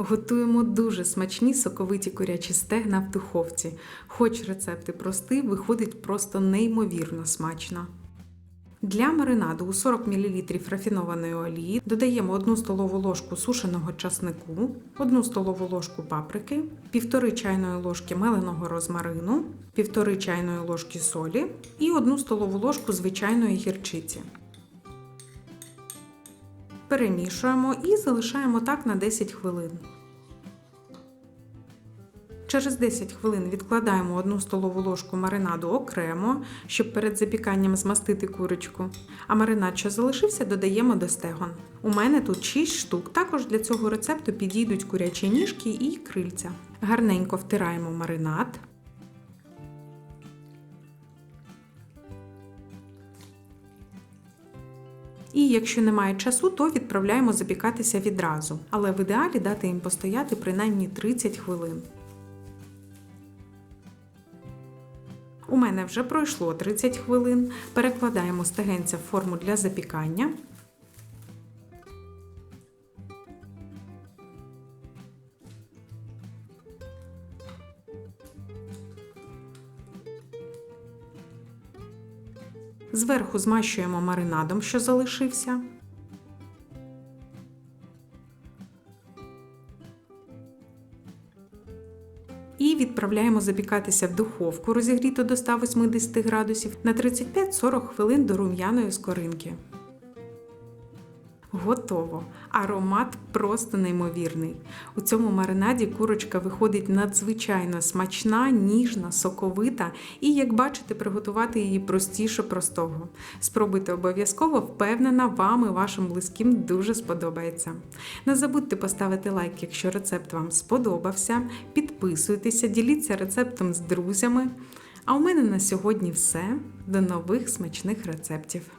Готуємо дуже смачні соковиті курячі стегна в духовці. Хоч рецепти прості, виходить просто неймовірно смачно. Для маринаду у 40 мл рафінованої олії додаємо 1 столову ложку сушеного часнику, 1 столову ложку паприки, 1,5 чайної ложки меленого розмарину, 1,5 чайної ложки солі і 1 столову ложку звичайної гірчиці. Перемішуємо і залишаємо так на 10 хвилин. Через 10 хвилин відкладаємо 1 столову ложку маринаду окремо, щоб перед запіканням змастити курочку. А маринад, що залишився, додаємо до стегон. У мене тут 6 штук. Також для цього рецепту підійдуть курячі ніжки і крильця. Гарненько втираємо маринад. І якщо немає часу, то відправляємо запікатися відразу. Але в ідеалі дати їм постояти принаймні 30 хвилин. У мене вже пройшло 30 хвилин. Перекладаємо стегенця в форму для запікання. Зверху змащуємо маринадом, що залишився. І відправляємо запікатися в духовку, розігріту до 180 градусів на 35-40 хвилин до рум'яної скоринки. Готово! Аромат просто неймовірний. У цьому маринаді курочка виходить надзвичайно смачна, ніжна, соковита і, як бачите, приготувати її простіше простого. Спробуйте обов'язково, впевнена, вам і вашим близьким дуже сподобається. Не забудьте поставити лайк, якщо рецепт вам сподобався. Підписуйтеся, діліться рецептом з друзями. А у мене на сьогодні все. До нових смачних рецептів!